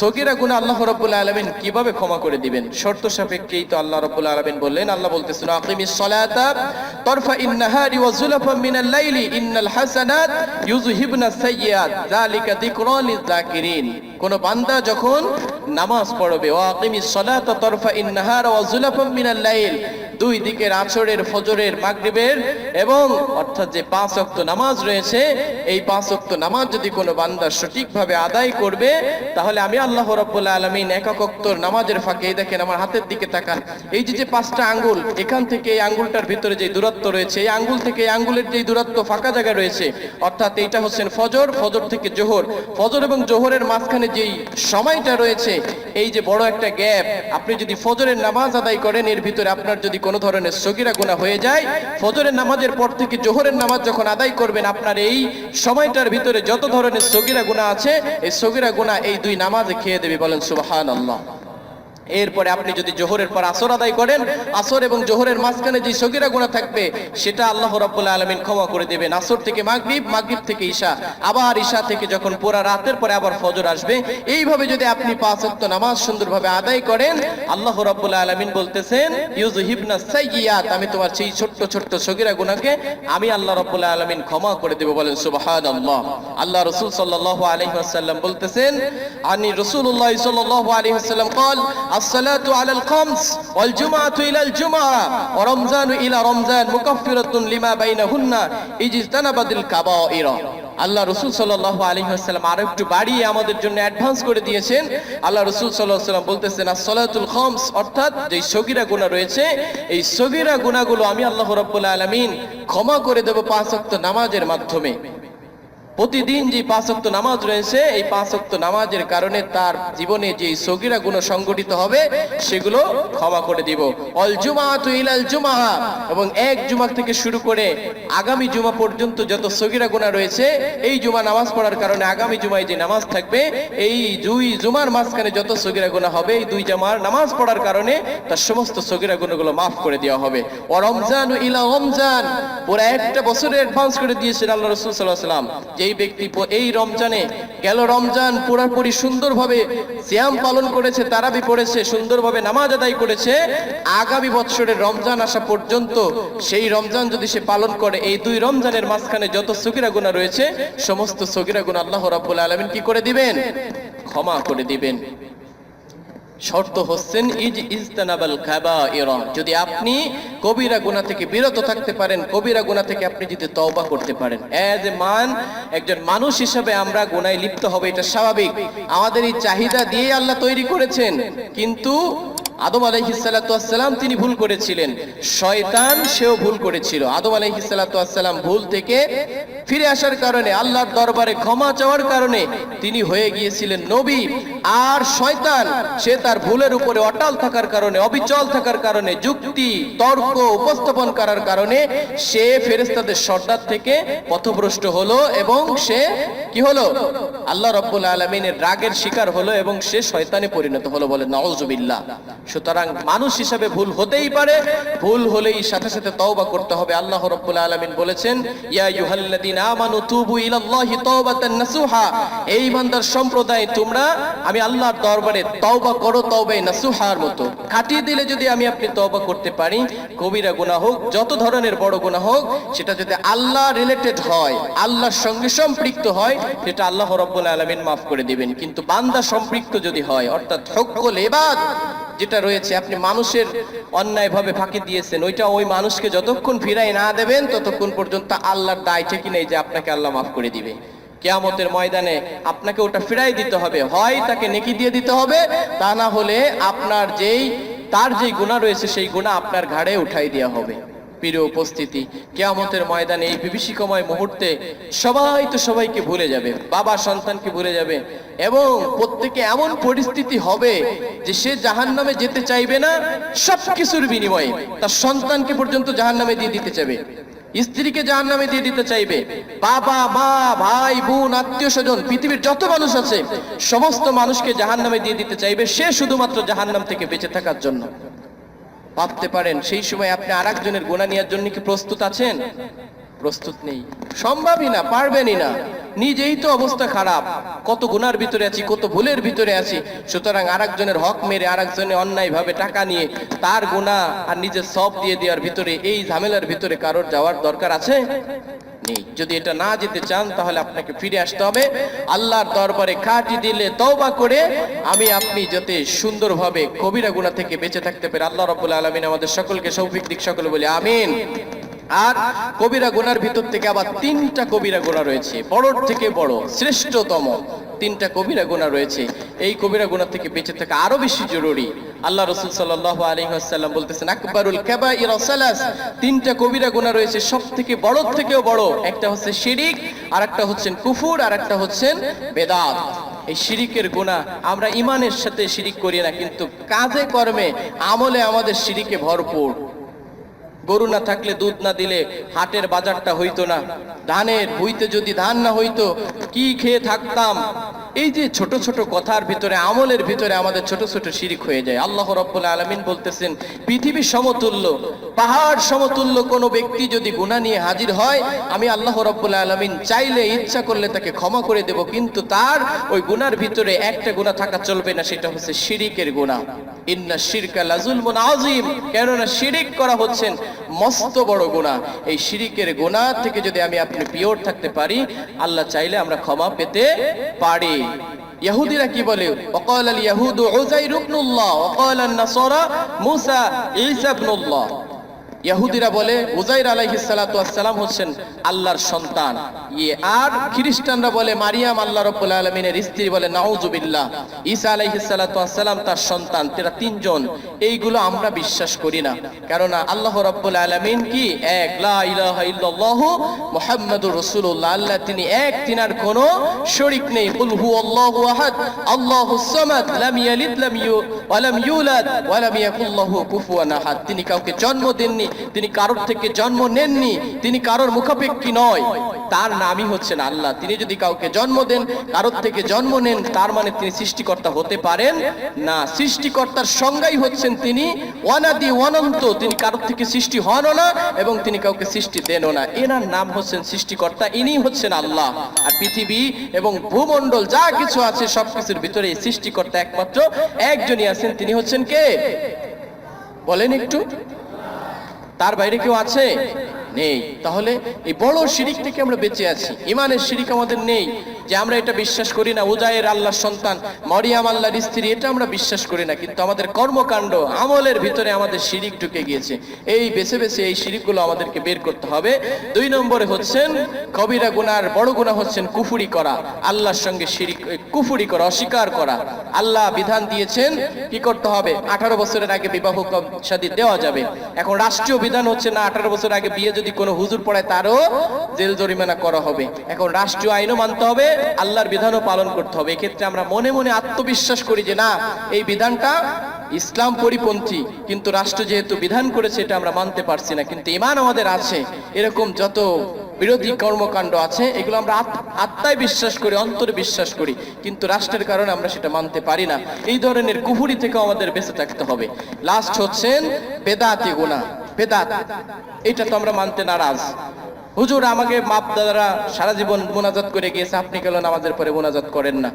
সগিরা গুণা আল্লাহ রব্বুল আলমিন কীভাবে ক্ষমা করে দিবেন? শর্ত সাপেক্ষেই তো আল্লাহ রব্বুল আলমিন বললেন, আল্লাহ বলতেছেন, আকিমিস সালাতা তরফা ইন্নাহারি ওয়া যুলাফা মিনাল লাইলি, ইন্নাল হাসানাত ইউযহিবনা সাইয়্যাত, যালিকা যিকরা লিযাকিরিন কোন বান্দা যখন নামাজ পড়বে ওয়া আকিমিস সালাতা তরফা ইন্নাহার ওয়া যুলাফা মিনাল লাইল দুই দিকের আছরের ফজরের মাগরিবের এবং অর্থাৎ যে পাঁচ ওয়াক্ত নামাজ রয়েছে, এই পাঁচ ওয়াক্ত নামাজ যদি কোনো বান্দা সঠিকভাবে আদায় করবে, তাহলে আমি আল্লাহ রাব্বুল আলামিন একক ওয়াক্তর নামাজের ফাঁকে, এই দেখেন আমার হাতের দিকে তাকান, এই যে যে পাঁচটা আঙ্গুল, এখান থেকে এই আঙ্গুলটার ভিতরে যে দূরত্ব রয়েছে, এই আঙ্গুল থেকে এই আঙ্গুলের যে দূরত্ব ফাঁকা জায়গা রয়েছে, অর্থাৎ এইটা হচ্ছেন ফজর ফজর থেকে জোহর, ফজর এবং জোহরের মাঝখানে যেই সময়টা রয়েছে, এই যে বড় একটা গ্যাপ, আপনি যদি ফজরের নামাজ আদায় করেন, এর ভিতরে আপনার যদি কোনো ধরনের সগিরা গুণা হয়ে যায়, ফজরের নামাজের পর থেকে জোহরের নামাজ যখন আদায় করবেন, আপনার এই সময়টার ভিতরে যত ধরনের সগিরা গুণা আছে, এই সগিরা গুণা এই দুই নামাজে খেয়ে দেবে বলেন সুবাহান আল্লাহ এরপরে আপনি যদি জোহরের পর আসর আদায় করেন, আসর এবং জোহরের মাঝখানে যে সগিরা গুণা থাকবে, সেটা আল্লাহ রাব্বুল আলামিন ক্ষমা করে দেবেন। আসর থেকে মাগরিব মাগরিব থেকে ঈশা, আবার ঈশা থেকে যখন পুরা রাতের পরে আবার ফজর আসবে, এইভাবে যদি আপনি পাঁচ নামাজ সুন্দরভাবে আদায় করেন, আল্লাহ রাব্বুল আলামিন বলতেছেন ইউজ হিবনা সাইয়্যাত আমি তোমার সেই ছোট্ট ছোট্ট সগিরা গুনাহকে আমি আল্লাহ রাব্বুল আলামিন ক্ষমা করে দেবো বলেন, সুবহানাল্লাহ। আল্লাহ রাসূল সাল্লাল্লাহু আলাইহি ওয়াসাল্লাম বলতেছেন, আনি রসুল্লাহ সাল্লাল্লাহু আলাইহি ওয়াসাল্লাম রমজান লিমা আল্লাহ রসুল সাল্লাম আলী আরও একটু বাড়িয়ে আমাদের জন্য অ্যাডভান্স করে দিয়েছেন। আল্লাহ রসুল সাল্লাম বলতেছেন খমস অর্থাৎ যে সগিরা গুণা রয়েছে, এই সগিরা গুণাগুলো আমি আল্লাহ রব্বুল আলমিন ক্ষমা করে দেবো পাঁচ নামাজের মাধ্যমে। প্রতিদিন যে পাঁচ ওয়াক্ত নামাজ রয়েছে, এই পাঁচ ওয়াক্ত নামাজের কারণে তার জীবনে যে সগিরা গুণ সংগঠিত হবে, সেগুলো ক্ষমা করে দিব। অল জুমা ইলাল জুমা এবং এক জুমা থেকে শুরু করে আগামী জুমা পর্যন্ত যত সগিরা গুণা রয়েছে, এই জুমা নামাজ পড়ার কারণে আগামী জুমায় যে নামাজ থাকবে, এই দুই জুমার মাঝখানে যত সগিরা গুণা হবে, এই দুই জামার নামাজ পড়ার কারণে তার সমস্ত সগিরা গুণগুলো মাফ করে দেওয়া হবে। ও রমজান ইলা রমজান। পুরো একটা বছরের অ্যাডভান্স করে দিয়েছেন আল্লাহ রসুল সাল্লাহ সাল্লাম যেই ব্যক্তি এই রমজানে গেল রমজান পুরাপুরি সুন্দরভাবে শ্যাম পালন করেছে, তারাবি পড়েছে, সুন্দরভাবে নামাজ আদায় করেছে, আগামী বছরের রমজান আসা পর্যন্ত সেই রমজান যদি সে পালন করে, এই দুই রমজানের মাঝখানে যত সগিরা গুণা রয়েছে, সমস্ত সগিরা গুণা আল্লাহ রাব্বুল আলামিন কি করে দিবেন? ক্ষমা করে দিবেন। শর্ত হচ্ছেন ইজ ইজতানাবাল কাবাইরা যদি আপনি কবিরা গুনাহ থেকে বিরত থাকতে পারেন, কবিরা গুনাহ থেকে আপনি যদি তওবা করতে পারেন। এজ এ মান একজন মানুষ হিসেবে আমরা গুনায় লিপ্ত হবে, এটা স্বাভাবিক। আমাদের এই চাহিদা দিয়ে আল্লাহ তৈরি করেছেন। কিন্তু আদম আলাইহিসাল্লাম তিনি ভুল করেছিলেন। শয়তান সেও ভুল করেছিল। আদম আলাইহিসাল্লাম ভুল থেকে ফিরে আসার কারণে, আল্লাহর দরবারে ক্ষমা চাওয়ার কারণে তিনি হয়ে গিয়েছিলেন নবী। আর শয়তান, সে তার ভুলের উপরে অটল থাকার কারণে, অবিচল থাকার কারণে, যুক্তি, তর্ক উপস্থাপন করার কারণে সে ফেরেস্তাদের সর্দার থেকে পথভ্রষ্ট হলো এবং সে কি হলো? আল্লাহ রব্বুল আলমিনের রাগের শিকার হলো এবং সে শয়তানে পরিণত হলো বলে নওজুবিল্লাহ সুতরাং মানুষ হিসাবে ভুল হতেই পারে, ভুল হলেই সাথে সাথে তওবা করতে হবে। আল্লাহ রব্বুল আলামিন বলেছেন, ইয়া আইয়ুহাল্লাযীনা আমানু তুবু ইলাল্লাহি তাওবাতান নাসুহা। এই বান্দার সম্প্রদায় তোমরা আমি আল্লাহর দরবারে তওবা করো তওবে নাসুহার মতো। কাটিয়ে দিলে যদি আমি আপনি তওবা করতে পারি কবিরা গুনাহ হোক, যত ধরনের বড় গুনাহ হোক, সেটা যদি আল্লাহ রিলেটেড হয়, আল্লাহর সঙ্গে সম্পৃক্ত হয়, সেটা আল্লাহ রব্বুল আলামিন মাফ করে দিবেন। কিন্তু বান্দা সম্পৃক্ত যদি হয়, অর্থাৎ হক্কুল ইবাদ যেটা রয়েছে, আপনি মানুষের অন্যায়ভাবে ফাঁকি দিয়েছেন, ওইটা ওই মানুষকে যতক্ষণ ফিরাই না দেবেন, ততক্ষণ পর্যন্ত আল্লাহর দায় ঠিকই নেই যে আপনাকে আল্লাহ মাফ করে দিবে। কেয়ামতের ময়দানে আপনাকে ওটা ফিরাই দিতে হবে। হয় তাকে নেকি দিয়ে দিতে হবে, তা না হলে আপনার যেই, তার যেই গুণা রয়েছে সেই গুণা আপনার ঘাড়ে উঠাই দেওয়া হবে। প্রিয় উপস্থিতি, কেয়ামতের ময়দানে এই বিভীষিকাময় মুহূর্তে সবাই তো সবাইকে ভুলে যাবে, বাবা সন্তানকে ভুলে যাবে এবং প্রত্যেকে এমন পরিস্থিতি হবে যে সে জাহান নামে যেতে চাইবে না সব কিছুর বিনিময়ে। তার সন্তানকে পর্যন্ত জাহান নামে দিয়ে দিতে চাইবে। স্ত্রীকে যার নামে দিয়ে দিতে চাইবে। বাবা, মা, ভাই, বোন, আত্মীয় স্বজন, পৃথিবীর যত মানুষ আছে, সমস্ত মানুষকে জাহান নামে দিয়ে দিতে চাইবে সে শুধুমাত্র জাহান নাম থেকে বেঁচে থাকার জন্য। ভাবতে পারেন, সেই সময় আপনি আর একজনের গোনা নেওয়ার জন্য কি প্রস্তুত আছেন? প্রস্তুত নেই। সম্ভবই না, পারবেনই না। নিজেই তো অবস্থা খারাপ। কত গুনার ভিতরে আছি, কত ভুলের ভিতরে আছি। সুতরাং আরেকজনের হক মেরে আরেকজনের অন্যায় ভাবে টাকা নিয়ে তার গুণা আর নিজের সব দিয়ে দেওয়ার ভিতরে, এই ঝামেলার ভিতরে কারোর যাওয়ার দরকার আছে? নেই। যদি এটা না যেতে চান, তাহলে আপনাকে ফিরে আসতে হবে। আল্লাহর দরবারে খাটি দিলে তওবা করে আমি আপনি যাতে সুন্দরভাবে কবিরা গুণা থেকে বেঁচে থাকতে পারি। আল্লাহ রাব্বুল আলামিন আমাদের সকলকে সৌফিক দিক, সকলে বলে, আমিন। আর কবিরা গোনার ভিতর থেকে আবার তিনটা কবিরা গোনা রয়েছে। বড়র থেকে বড়, শ্রেষ্ঠতম তিনটা কবিরা গোনা রয়েছে। এই কবিরা গুণা থেকে বেঁচে থাকা আরও বেশি জরুরি। আল্লাহ রসুল সাল্লাহ আলী আসাল্লাম বলতেছেন, আকবরুল সালাস। তিনটা কবিরা গোনা রয়েছে সব থেকে বড় থেকেও বড়। একটা হচ্ছে শিরিক আর একটা হচ্ছেন কুফুর আর একটা হচ্ছেন বেদাত। এই শিরিকের গুণা আমরা ইমানের সাথে শিরিক করি না, কিন্তু কাজে কর্মে আমলে আমাদের শিরিকে ভরপুর। গরু না থাকলে দুধ না দিলে হাটের বাজারটা হইতো না। ধানের হইতে যদি ধান না হইতো, কি খেয়ে থাকতাম? এই যে ছোট ছোট কথার ভিতরে, আমলের ভিতরে আমাদের ছোট ছোট শিরিক হয়ে যায়। আল্লাহ রব্বুল আলমিন বলতেছেন পৃথিবী সমতুল্য, পাহাড় সমতুল্য কোনো ব্যক্তি যদি গুণা নিয়ে হাজির হয়, আমি আল্লাহ রব্বুল আলমিন চাইলে ইচ্ছা করলে তাকে ক্ষমা করে দেব, কিন্তু তার ওই গুনার ভিতরে একটা গুণা থাকা চলবে না, সেটা হচ্ছে শিরিকের গুণা ইন্না শিরকা লাজুলমুন আজিম কেননা শিরিক করা হচ্ছেন মস্ত বড় গুণা এই শিরিকের গুণা থেকে যদি আমি আপনি পিওর থাকতে পারি, আল্লাহ চাইলে আমরা ক্ষমা পেতে পারি। ইহুদিরা কি বলে ওয়াকাল আল ইয়াহুদু উযাইর ইবনুল্লাহ ওয়াকাল আন নাসারা মূসা ঈসা ইবনুল্লাহ ইহুদিরা বলে উজাইর আলাইহিস সালাতু ওয়াসসালাম হচ্ছেন আল্লাহর সন্তান। ইয়ে আর খ্রিস্টানরা বলে, মারিয়াম আল্লাহ রাব্বুল আলামিনের স্ত্রী বলে নাউজুবিল্লাহ ঈসা আলাইহিস সালাতু ওয়াসসালাম তার সন্তান, তারা তিনজন। এইগুলো আমরা বিশ্বাস করি না। কেননা আল্লাহ রাব্বুল আলামিন কি? এক, লা ইলাহা ইল্লাল্লাহু মুহাম্মাদুর রাসূলুল্লাহ। আল্লাহ তিনি এক, তিনার কোনো শরীক নেই। কুল হুয়াল্লাহু আহাদ আল্লাহুস সামাদ, লাম ইয়ালিদ, লাম ইউ, ওয়া লাম ইউলাদ, ওয়া লাম ইয়াকুল লাহু কুফুয়ান আহাদ। তিনি কাউকে জন্ম দেননি তিনি কারোর থেকে জন্ম নেননি, তিনি কারোর মুখাপেক্ষী নয়। তার নামই হচ্ছেন আল্লাহ। তিনি যদি কাউকে জন্ম দেন, কারোর থেকে জন্ম নেন, তার মানে তিনি সৃষ্টিকর্তা হতে পারেন না। সৃষ্টিকর্তার সংজ্ঞাই হচ্ছেন তিনি অনাদি অনন্ত। তিনি কারোর থেকে সৃষ্টি হনও না এবং তিনি কাউকে সৃষ্টি দেনও না। এনার নাম হচ্ছেন সৃষ্টিকর্তা ইনি হচ্ছেন আল্লাহ। আর পৃথিবী এবং ভূমণ্ডল যা কিছু আছে, সবকিছুর ভিতরে এই সৃষ্টিকর্তা একমাত্র। একজনই আছেন, তিনি হচ্ছেন কে? বলেন একটু। তার বাইরে কেউ আছে? নেই। তাহলে এই বড় শিরিক থেকে আমরা বেঁচে আছি। ইমানের শিরিক আমাদের নেই। যে আমরা এটা বিশ্বাস করি না উজায়ের আল্লাহর সন্তান, মরিয়াম আল্লাহর স্ত্রী, এটা আমরা বিশ্বাস করি না। কিন্তু আমাদের কর্মকাণ্ড, আমলের ভিতরে আমাদের শিরিক ঢুকে গিয়েছে। এই বেছে বেছে এই শিরিকগুলো আমাদেরকে বের করতে হবে। দুই নম্বরে হচ্ছেন, কবিরা গুনার বড় গুণা হচ্ছেন কুফুরি করা। আল্লাহর সঙ্গে শিরিক কুফুরি করা, অস্বীকার করা। আল্লাহ বিধান দিয়েছেন, কি করতে হবে? আঠারো বছরের আগে বিবাহ সাদী দেওয়া যাবে। এখন রাষ্ট্রীয় বিধান হচ্ছে না, আঠারো বছর আগে বিয়ে যদি কোনো হুজুর পড়ায় তারও জেল জরিমানা করা হবে। এখন রাষ্ট্রীয় আইনও মানতে হবে, আল্লাহর বিধানও পালন করতে হবে। এক্ষেত্রে আমরা মনে মনে আত্মবিশ্বাস করি যে না, এই বিধানটা ইসলাম পরিপন্থী, কিন্তু রাষ্ট্র যেহেতু বিধান করেছে, এটা আমরা মানতে পারছি না। কিন্তু ইমান আমাদের আছে। এরকম যত বিরোধী কর্মকাণ্ড আছে, এগুলো আমরা আত্মায় বিশ্বাস করি, অন্তরে বিশ্বাস করি, কিন্তু রাষ্ট্রের কারণে আমরা সেটা মানতে পারি না। এই ধরনের কুহুরি থেকে আমাদের বেঁচে থাকতে হবে। লাস্ট হচ্ছেন বেদাতি গুণা বেদাত। এটা তো আমরা মানতে নারাজ। হুজুর আমাকে মাপ দাদারা সারা জীবন মোনাজাত করে গিয়েছে, আপনি কেন আমাদের পরে মোনাজাত করেন না?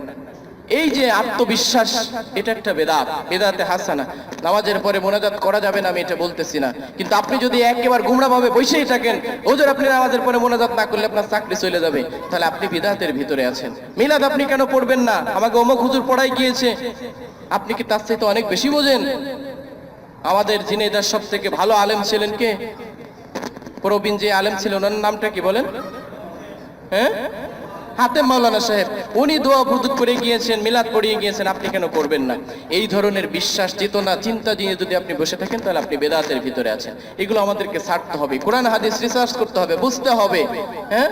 এই যে আত্মবিশ্বাস, এটা একটা বেদাত। বেদাতে হাসানা। নামাজের পরে মোনাজাত করা যাবে না, আমি এটা বলতেছি না। কিন্তু আপনি যদি একেবারে গুমরা ভাবে বসেই থাকেন, হুজুর, আপনি নামাজের পরে মোনাজাত না করলে আপনার চাকরি চলে যাবে। তাহলে আপনি বেদাতের ভিতরে আছেন। মিলাদ আপনি কেন পড়বেন না? আমাকে অমুক হুজুর পড়াই গিয়েছে। আপনি কি তার চাইতে অনেক বেশি বোঝেন? আমাদের জিনেদার সব থেকে ভালো আলেম ছিলেন কে? প্রবীণ যে আলেম ছিলেন, ওনার নামটা কি বলেন? হ্যাঁ? হাতে মাওলানা সাহেব, উনি দোয়া প্রদুত করে গিয়েছেন, মিলাদ পড়িয়ে গিয়েছেন, আপনি কেন করবেন না? এই ধরনের বিশ্বাস, চেতনা, চিন্তা নিয়ে যদি আপনি বসে থাকেন, তাহলে আপনি বেদাতের ভিতরে আছেন। এগুলো আমাদেরকে ছাড়তে হবে, কোরআন হাদিস রিসার্চ করতে হবে, বুঝতে হবে হ্যাঁ?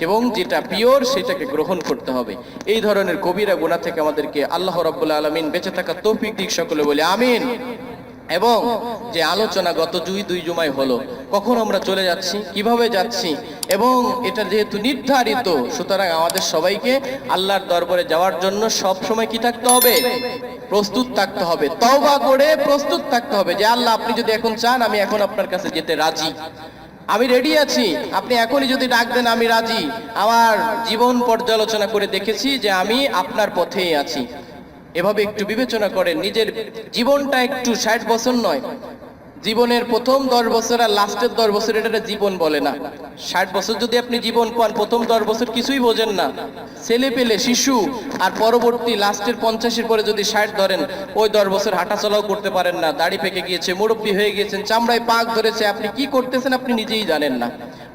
এবং যেটা পিওর সেটাকে গ্রহণ করতে হবে। এই ধরনের কবিরা গুণা থেকে আমাদেরকে আল্লাহ রাব্বুল আলামিন বেঁচে থাকা তৌফিক দিক সকলে বলে আমিন। এবং যে আলোচনা গত দুই দুই জুমায় হলো কখন আমরা চলে যাচ্ছি, কীভাবে যাচ্ছি, এবং এটা যেহেতু নির্ধারিত, সুতরাং আমাদের সবাইকে আল্লাহর দরবারে যাওয়ার জন্য সব সময় কি থাকতে হবে? প্রস্তুত থাকতে হবে। তওবা করে প্রস্তুত থাকতে হবে যে, আল্লাহ, আপনি যদি এখন চান, আমি এখন আপনার কাছে যেতে রাজি। আমি রেডি আছি। আপনি এখনই যদি ডাক দেন, আমি রাজি। আমার জীবন পর্যালোচনা করে দেখেছি যে, আমি আপনার পথেই আছি। এভাবে একটু বিবেচনা করেন, নিজের জীবনটা একটু ষাট বছর নয় জীবনের প্রথম দশ বছর আর লাস্টের দশ বছর এটা জীবন বলে না। ষাট বছর যদি আপনি জীবন পান, প্রথম দশ বছর কিছুই বোঝেন না। ছেলে পেলে শিশু আর পরবর্তী লাস্টের পঞ্চাশের পরে যদি ষাট ধরেন, ওই দশ বছর হাঁটা চলাও করতে পারেন না। দাড়ি পেকে গিয়েছে, মুরব্বী হয়ে গিয়েছেন, চামড়ায় পাক ধরেছে, আপনি কি করতেছেন আপনি নিজেই জানেন না।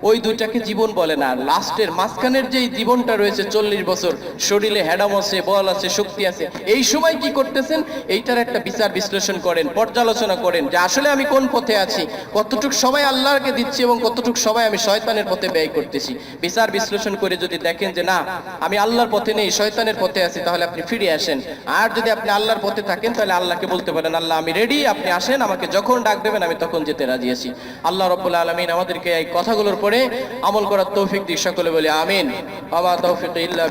ওই দুইটাকে জীবন বলে না। লাস্টের মাঝখানের যেই জীবনটা রয়েছে, চল্লিশ বছর, শরীরে হ্যাডাম আছে, বল আছে, শক্তি আছে, এই সময় কি করতেছেন? এইটার একটা বিচার বিশ্লেষণ করেন, পর্যালোচনা করেন যে আসলে আমি কোন পথে আছি, কতটুক সময় আল্লাহকে দিচ্ছি এবং কতটুক সময় আমি শয়তানের পথে ব্যয় করতেছি। বিচার বিশ্লেষণ করে যদি দেখেন যে না, আমি আল্লাহর পথে নেই, শয়তানের পথে আছি, তাহলে আপনি ফিরে আসেন। আর যদি আপনি আল্লাহর পথে থাকেন, তাহলে আল্লাহকে বলতে পারেন, আল্লাহ, আমি রেডি আপনি আসেন, আমাকে যখন ডাক দেবেন, আমি তখন যেতে রাজি আছি। আল্লাহ রব্বুল আলমিন আমাদেরকে এই কথাগুলোর পরে আমল করার তৌফিক দিক সকলে বলি আমিন। বাবা তৌফিক ইল্লা